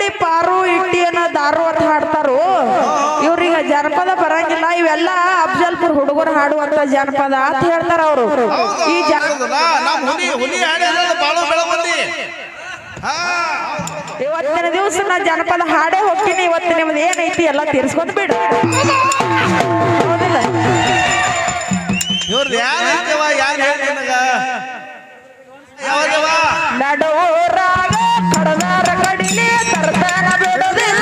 ಅಂಗಡಿ ಪಾರು ಇಟ್ಟಿ ಅನ್ನೋ ದಾರು ಅಂತ ಹಾಡ್ತಾರು? ಇವ್ರಿಗೆ ಜನಪದ ಬರಂಗಿಲ್ಲ ಇವೆಲ್ಲ ಅಫ್ಜಲ್ಪುರ್ ಹುಡುಗರು ಹಾಡುವಂತ ಜನಪದ ಅಂತ ಹೇಳ್ತಾರ ಅವರು. ಈ ಇವತ್ತಿನ ದಿವಸ ನಾ ಜನಪದ ಹಾಡೇ ಹೋಗ್ತೀನಿ ಇವತ್ತು ನಿಮ್ದು ಏನೈತಿ ಎಲ್ಲ ತೀರ್ಸ್ಕೊಂಡ್ ಬಿಡು. ರಾಗ ಇವ್ರದ್ದು Never been.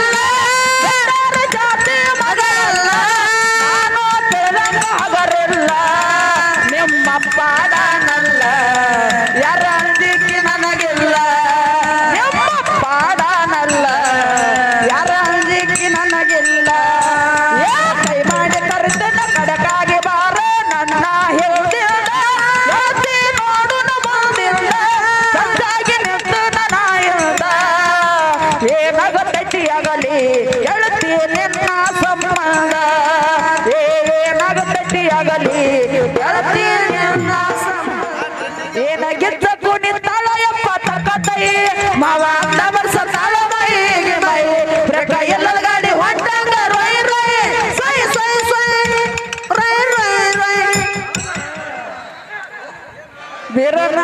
ಬೀರಣ್ಣ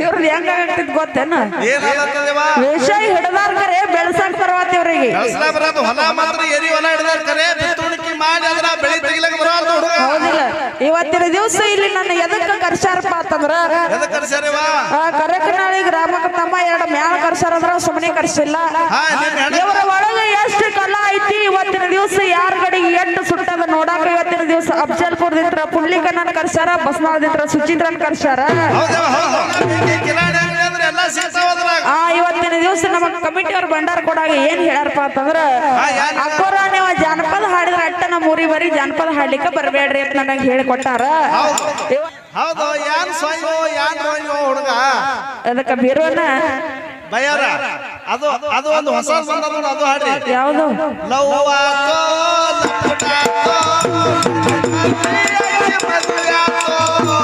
ಇವ್ರ ಹೆಂಗ ಆಗ್ತಿದ್ ಗೊತ್ತೇನ? ವಿಷಯ ವಿಷ ಹಿಡದಾರ ಕರೆ ಬೆಳ್ಸಾಕ್ ಬರವತ್ ಇವ್ರಿಗೆ. ಕಳ್ಸಲ ಬರೋದು ಹೊಲ ಮಾತ್ರ ಎರಿ ಹೊಲ ಮಾಡಿ ಅದ್ರ ಬೆಳಿ ತೆಗಿಲಕ್ ಬರೋದು ಹುಡುಗ. ಹೌದಿಲ್ಲ. ಇವತ್ತಿನ ದಿವಸ ಇಲ್ಲಿ ನನ್ನ ಎದಕ್ಕ ಕರ್ಸಾರಪ್ಪ ಅಂತಂದ್ರ? ಎದಕ್ ಕರಕನಾಳಿ ಗ್ರಾಮಕ್ಕೆ ತಮ್ಮ ಎರಡು ಮ್ಯಾಲ ಕರ್ಸಾರಂದ್ರ ಸುಮ್ಮನೆ ಕರ್ಸಿಲ್ಲ. ಹಾ ನಿಮ್ ಹೆಣ ಇವರ ಒಳಗೆ ಎಷ್ಟು ಕಲಾ ಐತಿ ಇವತ್ತಿನ ದಿವಸ? ಯಾರ ಕಡೆಗೆ ಎಷ್ಟು ಸುಟ್ಟದ ನೋಡಾಕ ಇವತ್ತಿನ ದಿವಸ? ಅಫ್ಜಲ್ಪುರದಿಂದ ಪುಳ್ಳಿಕಣ್ಣನ್ ಕರ್ಸಾರ ಬಸ್ನಾಳದಿಂದ ಸುಚಿತ್ರನ್ ಕರ್ಸಾರ ಹೌದು? ನಮ್ಮ ಕಮಿಟಿ ಅವ್ರ ಭಂಡಾರ ಕೊಡಾಗ ಏನ್ ಹೇಳ್ಯಾರಪ್ಪ ಅಂತಂದ್ರ ಅಕ್ಕೋರ ನೀವು ಜಾನಪದ ಹಾಡಿದ್ರ ಅಟ್ಟ ನಮ್ಮ ಊರಿ ಬರೀ ಜಾನಪದ ಹಾಡ್ಲಿಕ್ಕೆ ಬರಬೇಡ್ರಿ ಅಂತ ನನಗೆ ಹೇಳಿಕೊಟ್ಟಾರ. ಕೊಟ್ಟಾರ ಹೌದು ಯಾನ್ ಸೊಯ್ಯೋ ಯಾನ್ ರೋಯ್ಯೋ ಹುಡುಗ? ಅದಕ್ಕೆ ಬೀರೋನ ಅದು ಅದು ಒಂದು ಹೊಸ ನೋಡು, ಅದು ಯಾವುದು? ಲವ್ ಆತೋ ಲಪಟಾತೋ, ಪ್ರಿಯಾಗಿ ಮದುವೆ ಆತೋ,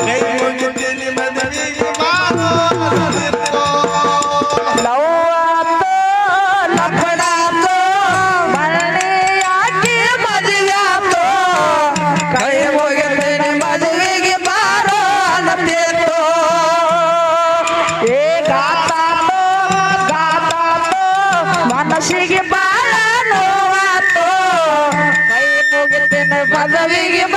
ಕೈ ಮುಗಿತೀನಿ ಮದುವೆಗೆ ಬಾರೋ ಮುಗಿತೀನಿ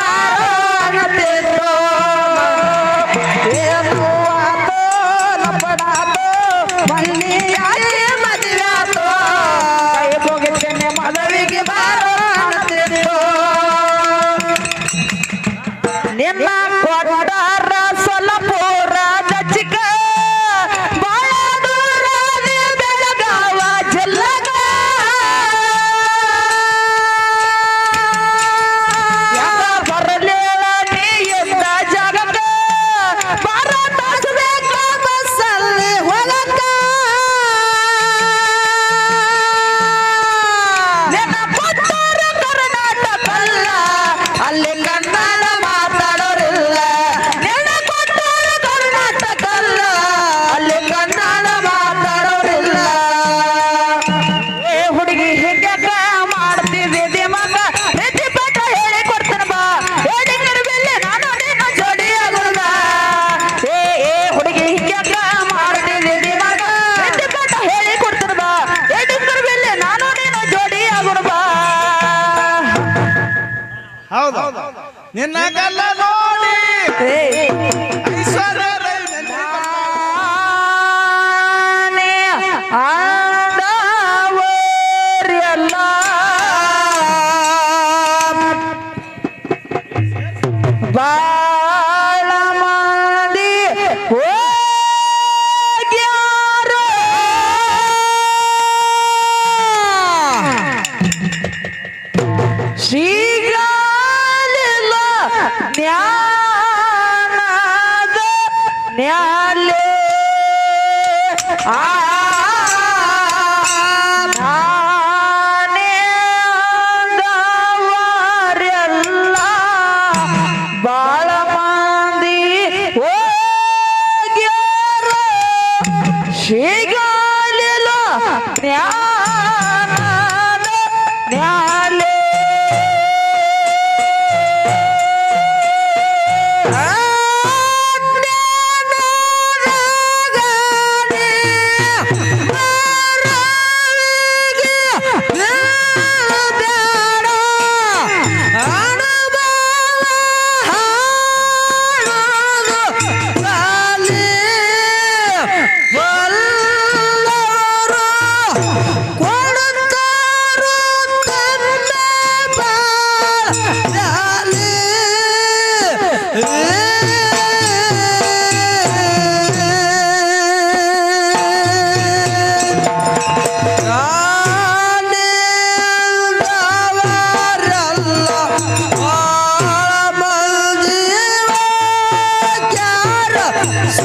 ನಿನ್ನ ಗಲ್ಲ ನೋಡಿ ನ್ಯಾಲ ಆ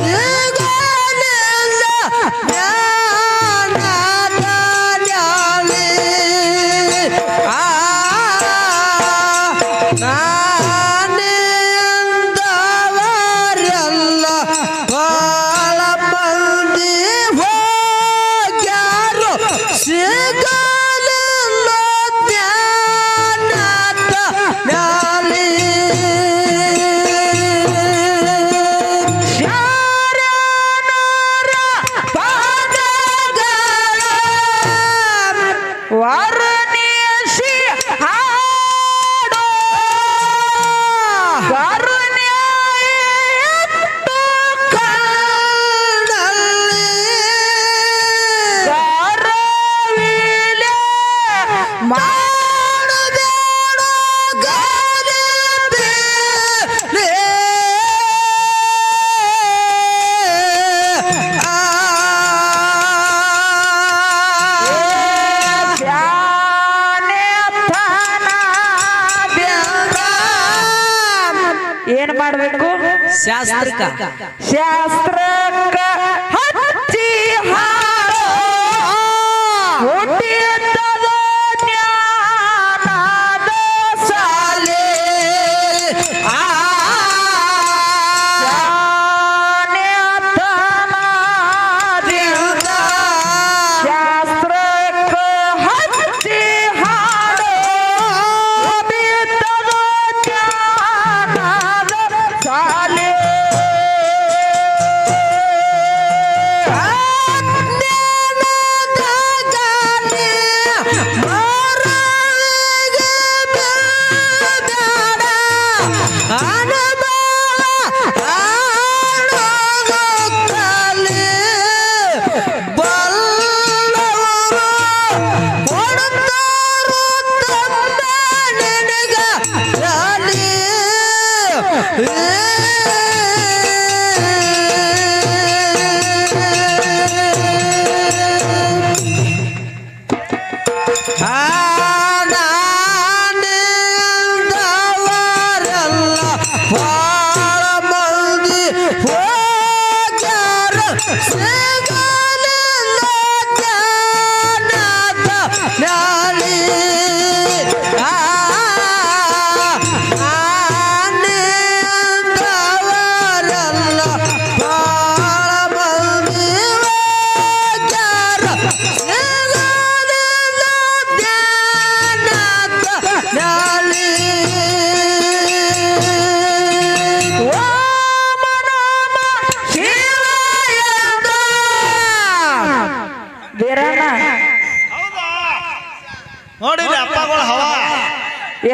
ನಾನಿಂದವರೆಲ್ಲ ಶಾಸ್ತ್ರಕ್ಕ ಶಾಸ್ತ್ರಕ್ಕ yeah.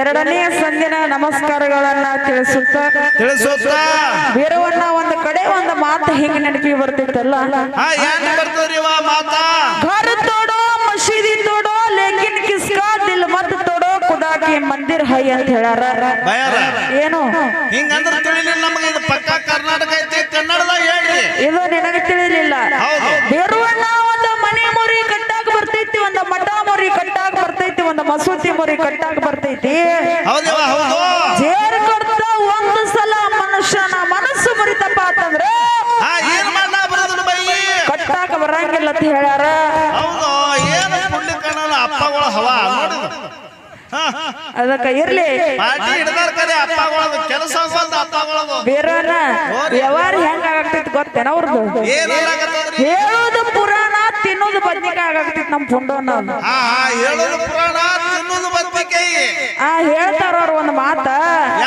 ಎರಡನೇ ಸಂದಿನ ನಮಸ್ಕಾರಗಳನ್ನ ತಿಳಿಸುತ್ತ ತಿಳಿಸುತ್ತ. ವೀರವನ್ನ ಒಂದು ಕಡೆ ಒಂದು ಮಾತು ಹೆಂಗ್ ನೆನಪಿ ಬರ್ತಿತ್ತಲ್ಲ? ಮಸೀದಿ ಲೇಕಿನ್ ಕಿಸ್ಕಾ ದಿಲ್ ಮತ್ ಮಂದಿರ್ ಹೈ ಅಂತ ಹೇಳಾರ ಏನು? ಹಿಂಗಂದ್ರೆ ತಿಳಿಲಿಲ್ಲ ನಮಗೆ ಪಕ್ಕ ಕರ್ನಾಟಕ ಐತಿ ಕನ್ನಡದಾಗ ಹೇಳ್ರಿ. ಇದು ನಿನಗೆ ತಿಳಿಲಿಲ್ಲ. ಮಸೂತಿ ಮುರಿ ಕಟ್ಟಾಕ ಬರ್ತೈತಿ. ಹೌದಿವ ಹೌದು ಜೇರ್ ಕಡ್ತ ಒಂದು ಸಲ ಮನುಷ್ಯನ ಮನಸ್ಸು ಮುರಿತಪ್ಪ ಅಂತಂದ್ರೆ ಕಟ್ಟಾಕ ಬರಂಗಿಲ್ಲ ಅಂತ ಹೇಳ್ಯಾರ. ಅಪ್ಪಗಳು ಹವಾ ಅದಕ್ಕ ಇರ್ಲಿ. ಕೆಲಸ ಬೇರೆಯವ್ರ ವ್ಯವಹಾರ ಹೆಂಗ ಆಗ್ತೈತಿ ಗೊತ್ತೇನ ಅವ್ರದ್ದು ಹೇಳೋದು ಬದ್ನಿಕಾಯಿ ಆಗತ್ತಿತ್ತು ನಮ್ ಪುಂಡು ಹಾ ಹಾ ಹೇಳೋದು ಪುರಾಣ ತಿನ್ನೋದು ಬದ್ನಿಕಾಯಿ. ಆ ಹೇಳ್ತಾರ ಅವ್ರ ಒಂದ್ ಮಾತ.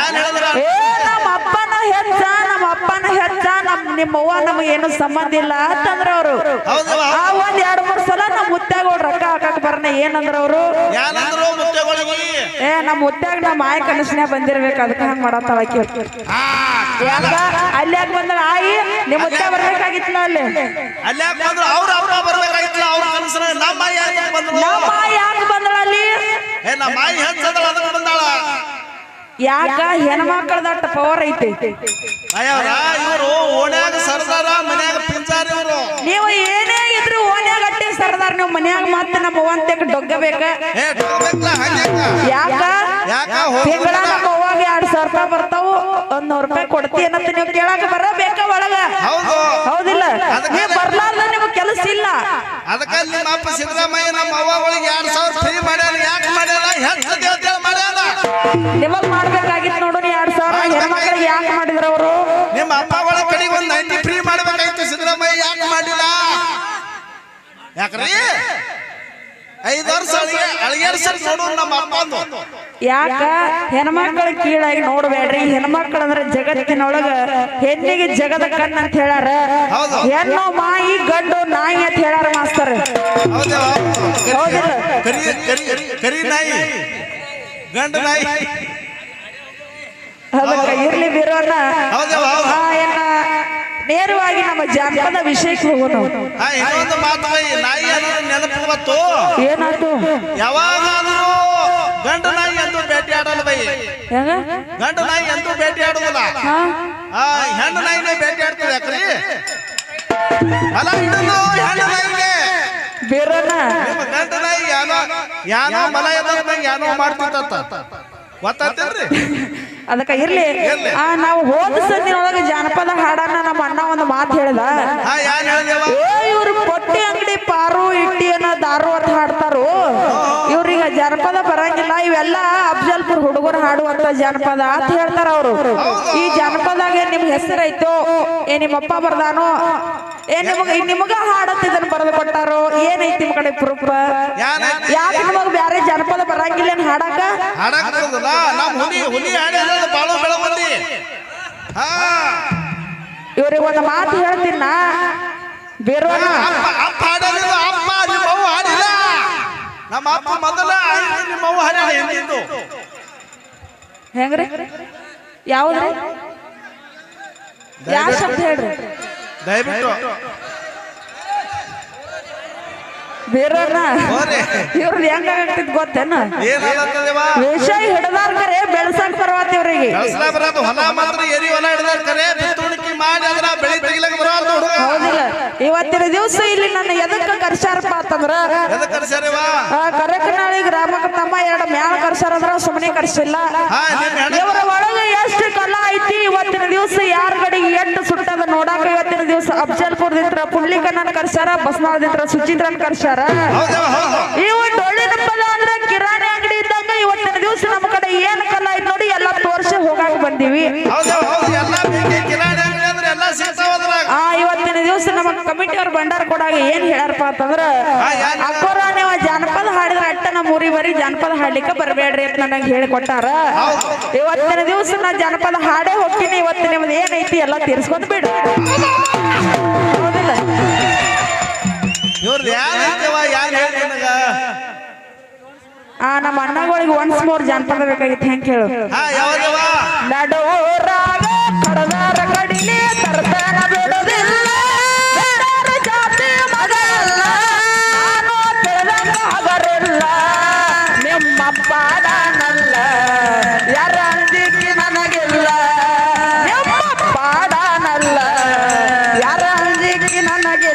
ಹೇಳಿದ್ರ? ಏ ನಮ್ಮ ಅಪ್ಪನ ಹೆಚ್ಚ ನಮ್ಮ ಅಪ್ಪನ ಹೆಚ್ಚ ನಮ್ ನಿಮ್ಮ ಅವ್ವ ನಮಗೆ ಏನು ಸಂಬಂಧ ಇಲ್ಲ ಅಂತಂದ್ರ ಅವರು. ಆ ಒಂದ್ ಎರಡ್ ಮೂರ್ ಸಲ ನಮ್ಮ ಮುತ್ಯಾಗ ಅವ್ರು ರೊಕ್ಕ ಹಾಕಕ್ ಬರ್ನ ಏನಂದ್ರ ಅವರು. ಮುತ್ತೆಗಳಿಗೆ ಏ ನಮ್ಮ ಮುತ್ಯಾಗ ನಮ್ಮ ಆಯ್ ಕನಸನೇ ಬಂದಿರ್ಬೇಕು ಅದಕ್ಕೆ ಹಂಗ ಮಾಡತ್ತಾಳ ಆಕಿ ಹಾ ಯಾಕ ಅಲ್ಲಿ. ಯಾಕೆ ಬಂದಳ? ಆಯಿ ನಿಮ್ಮ ಮುತ್ಯ ಬರ್ಬೇಕಾಗಿತ್ತಲ್ಲ ಅಲ್ಲಿ. ಅಲ್ಲಿ ಯಾಕೆ ಬಂದ್ರು ಅವ್ರ ಅವ್ರ ಬರ್ಬೇಕಾಗಿತ್ತಲ್ಲ ಅವ್ರ ಕನಸನ ನಮ್ಮ ಯಾಕೆ ಬಂದ್ರು ನಮ್ಮ ಯಾಕೆ ಬಂದಳ ಅಲ್ಲಿ ಏ ನಮ್ಮ ಮಾಯಿ ಹೆಚ್ಚದಳ ಅದಕ್ಕೆ ಬಂದಾಳ. ಯಾಕ? ಹೆಣ್ಮಕ್ಳದಟ್ಟ ಪವರ್ ಐತಿ. ಅಯ್ಯವ್ರ ಇವರು ಓಣ್ಯಾಗ ಸರ್ದಾರ ಮನ್ಯಾಗ ಪಿಂಚಾರ ಇವರು. ನೀವು ಏನೇ ಸರ್ದಾರ್ ನೀವು ಮನ್ಯಾಗ ಮತ್ತೆ ನಮ್ಮ ಅವ್ವಂತೆಗ್ ಡೊಗ್ಗಬೇಕ ಏ ತಗೋಬೇಕಲ್ಲ ಹಂಗ್ಯಾಕ ಯಾಕ? ಯಾಕ? ತಿಂಗಳ ನಮ್ಮ ಅವ್ವಾಗ ಎರಡ್ ಸಾವಿರ ರೂಪಾಯಿ ಬರ್ತಾವು. ಒಂದ್ ನೂರ್ ರೂಪಾಯಿ ಕೊಡ್ತಿ ಅನ್ನತ್ತ ನೀವು ಕೇಳಾಕ ಬರಬೇಕ ಒಳಗ? ಹೌದು. ಹೌದಿಲ್ಲ? ಅದಕ್ಕೆ- ನೀವು ಬರ್ಲಾರ್ದ ನಿಮ್ಗೆ ಕೆಲಸ ಇಲ್ಲ. ಅದಕ್ಕೆ ನಿಮ್ಮ ಅಪ್ಪ ಸಿದ್ದರಾಮಯ್ಯ ನಮ್ಮ ಅವ್ವ ಒಳಗೆ ಎರಡ್ ಸಾವಿರ ಫ್ರೀ ಮಾಡ್ಯಾನ. ಯಾಕೆ ಮಾಡ್ಯಾನ? ಹೆಚ್ಚು ದೇವತೆ ಮಾಡ್ಯಾನ? ನಿಮಗ್ ಮಾಡ್ಬೇಕಾಗಿತ್ತು ನೋಡು ಎರಡ್ ಸಾವಿರ ಹೆಣ್ಮಕ್ಳಿಗೆ ಯಾಕೆ ಮಾಡಿದ್ರ ಅವರು ನಿಮ್ಮ ಅಪ್ಪ ಒಳ ಕಡೆಗೆ ಒಂದು ನೈಂಟಿ ಫ್ರೀ ಮಾಡ್ಬೇಕಾಗಿತ್ತು ಸಿದ್ದರಾಮಯ್ಯ. ಯಾಕೆ ಯಾಕ್ರಿ? ಐದು ವರ್ಷ ನಮ್ಮ ಅಪ್ಪಂದು ಯಾಕ? ಹೆಣ್ಮಕ್ಳ ಕೀಳಾಗಿ ನೋಡ್ಬೇಡ್ರಿ. ಹೆಣ್ಮಕ್ಳ ಅಂದ್ರೆ ಜಗತ್ತಿನೊಳಗ ಹೆಣ್ಣಿಗೆ ಜಗದ ಕಣ್ಣ ಅಂತ ಹೇಳಾರ ಹೌದು. ಹೆಣ್ಣು ಮಾಯಿ ಗಂಡು ನಾಯಿ ಅಂತ ಹೇಳಾರ ಮಾಸ್ತರ್. ಗಂಡ ನಾಯಿ. ಅದಕ್ಕ ಇರ್ಲಿ ಬಿರೋಣ ಹೌದವ್ವ, ಹೌದು. ಆ, ಏನ ನೇರವಾಗಿ ನಮ್ಮ ಜಾನಪದ ವಿಷಯಕ್ಕೆ ಹೋಗೋಣ ಇನ್ನೊಂದು ಮಾತು ಬೈ, ನಾಯಿ ಅನ್ನೋದು ನೆನಪು ಏನಾಯ್ತು? ಯಾವಾಗಾದ್ರೂ ಗಂಡು ನಾಯಿ ಎಂದು ಭೇಟಿ ಆಡಲ್ಲ ಬೈ. ಹೆಂಗ? ಗಂಡ ನಾಯಿ ಎಂದು ಭೇಟಿ ಆಡುದಿಲ್ಲ ಹಾ? ಆ ಹೆಣ್ಣು ನಾಯಿನೇ ಭೇಟಿ ಆಡ್ತದೆ ಯಾಕ್ರಿ? ಅಲ್ಲ ಹಿಡಿದು ಹೆಣ್ಣು ನಾಯಿಗೆ. ಬಿರೋಣ ನಿಮ್ಮ ಗಂಡ ನಾಯಿ ಯಾನೋ ಯಾನೋ ಮಲ ಎದ್ದಂಗ ಯಾನೋ ಮಾಡ್ತಿತ್ತ ಗೊತ್ತಾಗ್ತಿಲ್ರಿ ಅದಕ್ಕ ಇರ್ಲಿ. ಆ ನಾವು ಹೋದ ಸಂದಿನೊಳಗ ಜಾನಪದ ಹಾಡನ್ನ ನಮ್ಮ ಅಣ್ಣ ಒಂದು ಮಾತು ಹೇಳ್ದ. ಹಾ ಯಾನ್ ಹೇಳಿದೇವ? ಏ ಇವ್ರು ಪೊಟ್ಟಿ ಅಂಗಡಿ ಪಾರು ಇಟ್ಟಿ ಅನ್ನೋ ದಾರು ಅಂತ ಹಾಡ್ತಾರು. ಇವ್ರಿಗೆ ಜನಪದ ಬರಂಗಿಲ್ಲ ಇವೆಲ್ಲ ಅಫಜಲ್ಪುರ್ ಹುಡುಗರು ಹಾಡುವಂತ ಜನಪದ ಅಂತ ಹೇಳ್ತಾರ ಅವರು. ಈ ಜನಪದಾಗ ನಿಮ್ಗೆ ಹೆಸರೈತೋ ಏ ನಿಮ್ಮಪ್ಪ ಬರ್ದಾನೋ ಏ ನಿಮಗ ನಿಮಗ ಹಾಡತ್ ಇದನ್ನ ಬರೆದು ಕೊಟ್ಟಾರೋ ಏನೈತಿ ನಿಮ್ ಕಡೆ ಪ್ರೂಫ್ ಯಾನೈತಿ ಯಾಕೆ ನಿಮಗ ಬ್ಯಾರೆ ಜನಪದ ಬರಂಗಿಲ್ಲ ಹಾಡಕ? ಬರೋದಿಲ್ಲ ಹುಲಿ ಬಾಳು ಹಾ. ಇವ್ರಿಗೆ ಒಂದು ಮಾತು ಹೇಳ್ತೀನಿ ನಾ. ಅಪ್ಪ ಹಾಡಲಿಲ್ಲ ಅಪ್ಪ ನಿಮ್ಮ ಅವ್ವ ಹಾಡಿಲ್ಲ. ನಮ್ಮ ಅಪ್ಪ ಮೊದಲ ಆಯ್ತು ನಿಮ್ಮ ಅವ್ವ ಹಾಡ್ಯಾಳ ಎಂದಿದ್ದು ಹೆಂಗ್ರಿ? ಯಾವ್ದು ಯಾವ ಶಬ್ದ ಹೇಳ್ರಿ? ದಯವಿಟ್ಟು ಬೇರೋಣ ಹೋರಿ ಹೆಂಗ ಹೆಂಗಾಗ್ತಿದ್ ಗೊತ್ತೇನ? ವಿಷಯ ಹಿಡದಾರ್ ಕರೆ ಬೆಳ್ಸಾಕ್ ಬರವತ್ ಇವ್ರಿಗೆ. ಕಳ್ಸಲ ಬರೋದು ಹೊಲ ಮಾತ್ರ ಎರಿ ಹೊಲ ಹಿಡಿದಾರ ಕರೆ ಬಿತ್ತುಣಿಕೆ ಮಾಡಿ ಅದನ್ನ ಬೆಳಿ ತೆಗಿಲಕ್ ಬರೋದು ಹುಡುಗ ಹೌದಿಲ್ಲ ಇವತ್ತಿನ ದಿವಸ ಇಲ್ಲಿ ನನ್ನ ಎದಕ್ಕ ಕರ್ಸಾರಪ್ಪ ಅಂತಂದ್ರ ಕರಕನಾಳಿ ಗ್ರಾಮಕ್ಕ ತಮ್ಮ ಎರಡು ಮ್ಯಾಲ ಕರ್ಸಾರಂದ್ರ ಸುಮ್ಮನೆ ಕರ್ಸಿಲ್ಲ. ಇವರ ಒಳಗೆ ಎಷ್ಟು ಕಲಾ ಐತಿ ಇವತ್ತಿನ ದಿವಸ ಯಾರ ಕಡೆಗೆ ಎಷ್ಟು ಸುಟ್ಟದ ನೋಡಾಕ ಇವತ್ತಿನ ದಿವಸ ಅಫ್ಜಲ್ಪುರದಿಂದ ಪುಂಡ್ಲಿಕಣ್ಣನ್ ಕರ್ಸಾರ ಬಸ್ನಾಳದಿಂದ ಸುಚೀಂದ್ರನ್ ಕರ್ಸಾರ ಇವು ಡೊಳ್ಳಿನ ಪದ ಅಂದ್ರೆ ಕಿರಾಣಿ ಅಂಗಡಿ ಇದ್ದಂಗ ಇವತ್ತಿನ ದಿವಸ ನಮ್ಮ ಕಡೆ ಏನ್ ಕಲ ಐತಿ ನೋಡಿ ಎಲ್ಲ ತೋರ್ಸಿ ಹೋಗಾಕ ಬಂದೀವಿ. ಆ ಇವತ್ತಿನ ದಿವಸ ನಮ್ಮ ಕಮಿಟಿ ಅವ್ರ ಭಂಡಾರ ಕೊಡಾಗ ಏನ್ ಹೇಳ್ಯಾರಪ್ಪ ಅಂತಂದ್ರ ಅಪ್ಪರ ಅಕ್ಕೋರ ನೀವು ಜಾನಪದ ಹಾಡಿದ್ರ ಅಟ್ಟ ನಮ್ಮ ಊರಿ ಬರೀ ಜಾನಪದ ಹಾಡ್ಲಿಕ್ಕೆ ಬರಬೇಡ್ರಿ ಅಂತ ನನಗೆ ಹೇಳಿಕೊಟ್ಟಾರ ಇವತ್ತಿನ ದಿವಸ ನಾ ಜಾನಪದ ಹಾಡೇ ಹೋಗ್ತೀನಿ ಇವತ್ತು ನಿಮ್ದು ಏನೈತಿ ಎಲ್ಲ ತೀರ್ಸ್ಕೊಂಡು ಬಿಡು. ಹೌದಿಲ್ಲ? ಆ ನಮ್ಮ ಅಣ್ಣಗಳಿಗೆ ಒನ್ಸ್ ಮೋರ್ ಜಾನಪದ ಬೇಕಾಗಿತ್ತು ಹೆಂಗ್ ಕೇಳು? ಹಾ ಅಂಜಿಕೆ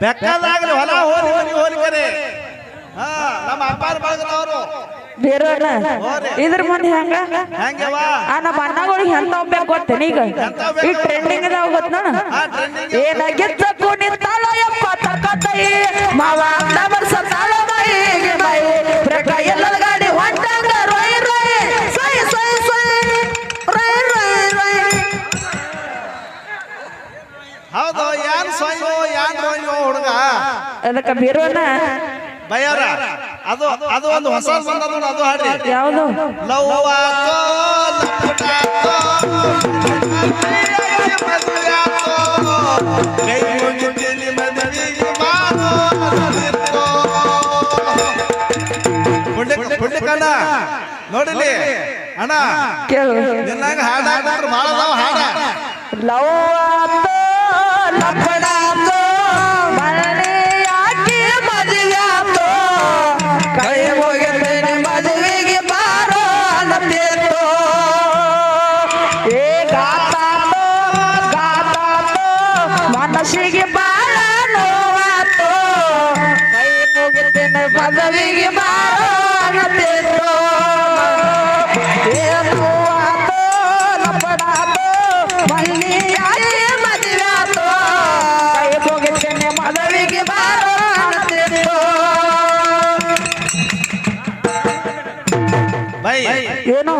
ಬೆಕ್ಕಾದಾಗ್ಲಿ ಹೊಲ ಹೋಲಿ ಮನಿ. ಹೋಲಿ ಕರೆ ಹಾ ನಮ್ಮ ಅಪ್ಪಾರ ಬಳಗದವರು ಬೇರೋಣ ಇದ್ರ ಮುಂದೆ ಹೆಂಗ? ಹೆಂಗವ ಆ ನಮ್ಮ ಅಣ್ಣಗಳಿಗೆ ಎಂತ ಹೋಗ್ಬೇಕು ಗೊತ್ತೇನ ಈಗ? ಈ ಟ್ರೆಂಡಿಂಗ್ ಅದಾವ ಗೊತ್ತ ಏನಾಗಿತ್ತ ಕುಣಿತಾಳ ಯಪ್ಪ ತಕ್ಕತೈ ಮಾವ ಅದಕ್ಕ ಬೀರೋಣ ಬಯ್ಯಾರ ಅದು ಅದು ಒಂದು ಹೊಸ ಬಂದದ ನೋಡು, ಅದು ಹಾಡ್ರಿ. ಯಾವುದು? ಲವ್ ಆತೋ ಲಪಟಾತೋ, ಮದುವೆಯಾಗಿ ಮದುವೆಯಾತೋ, ಕೈ ಮುಗಿತೀನಿ ಮದುವೆಗೆ ಬಾರೋ ಅನ್ನದಿತ್ತೋ. ಪುಣ್ಯ- ಪುಣ್ಯಕಣ್ಣ ನೋಡಿಲಿ? ಅಣ್ಣ ಕೇಳು. ನಿನ್ನಂಗ ಹಾಡ ಹಾಡ್ಬಿಟ್ರೆ ಭಾಳ ಅದಾವ ಹಾಡ. ಲವ್ ಆತೋ ಬೈ. ಏನು?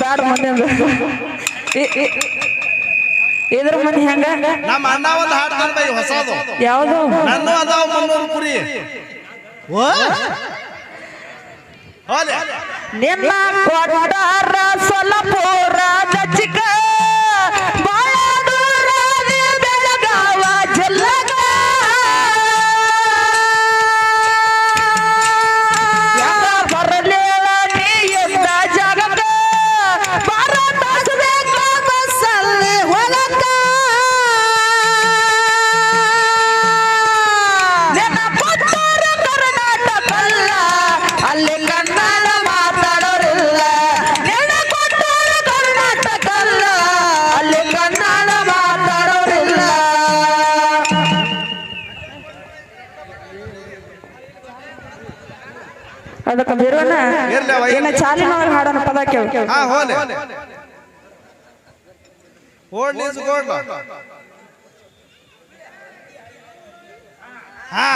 ಬ್ಯಾಡ ಮನೆ ಇದ್ರ ಮನೆ ಹೆಂಗ? ನಮ್ಮ ಅಣ್ಣ ಒಂದು ಹಾಡ್ತಾನೆ ಬೈ ಹೊಸದು. ಯಾವುದು? ನನ್ನ ಅದಾವ ಮುನ್ನೂರು ಕುರಿ. ಓ? ಹೋಲೆ. ನಿನ್ನ ಕೊಟ್ಟಾರ ಸೊಲಪುರ ಚಿಕ್ಕ ಹಾ ಹೋಲೆ. ಓಡ್ ನಿಲ್ಸ್ಕೊಡ್ಲ ಹಾ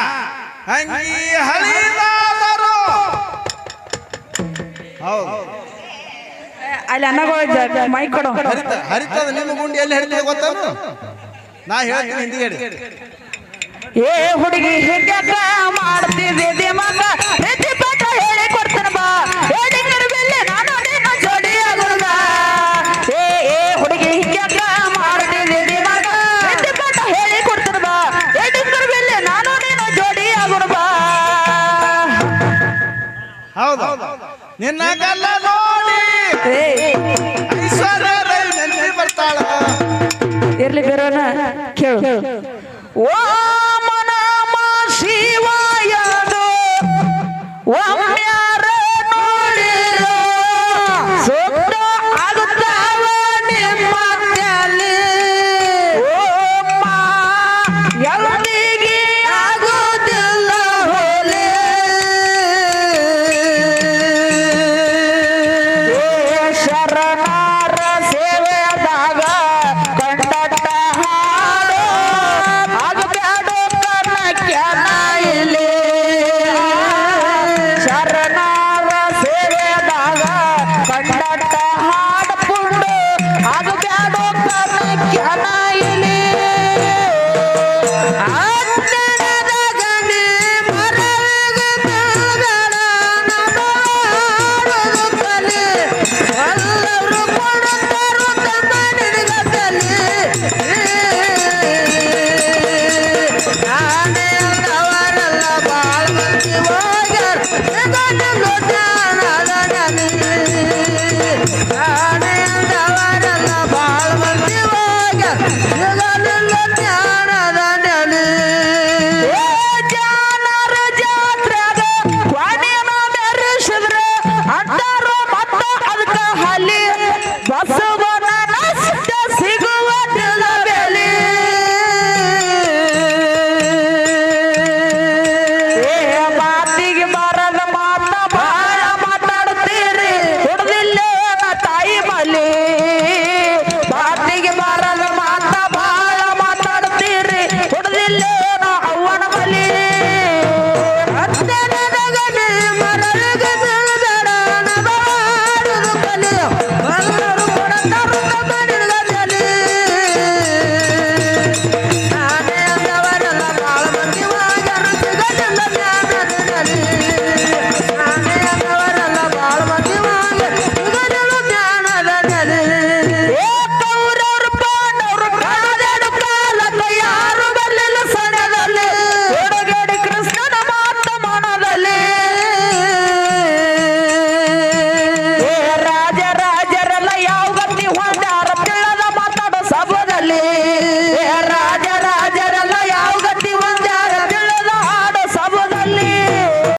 ಹಂಗಿ ಹಳಿದಾದರು ಹೌದು. ಅಲ್ಲಿ ಅನ್ನಗಳು ಮೈಕ್ ಕೊಡು. ಹರಿತ ಹರಿತದ ನಿಮ್ಮ ಗುಂಡಿ ಎಲ್ಲಿ ಹರಿತದ ಗೊತ್ತಾನು ನಾ ಹೇಳ್ತೀನಿ ಹಿಂದಿಗಡೆ ಏ ಹುಡುಗಿ ಹಿಂಗ್ಯಾಕ ಮಾಡ್ತಿದ್ದೆ ದಿಮಾಕ ನಿನ್ನ ಕಲ್ಲ ನೋಡಿ ಐಶ್ವರ್ಯ ರೈ ನೆನ್ನೆ ಬರ್ತಾಳ. ಇರ್ಲಿ ಬೇರೋಣ ಕೇಳು. ಓ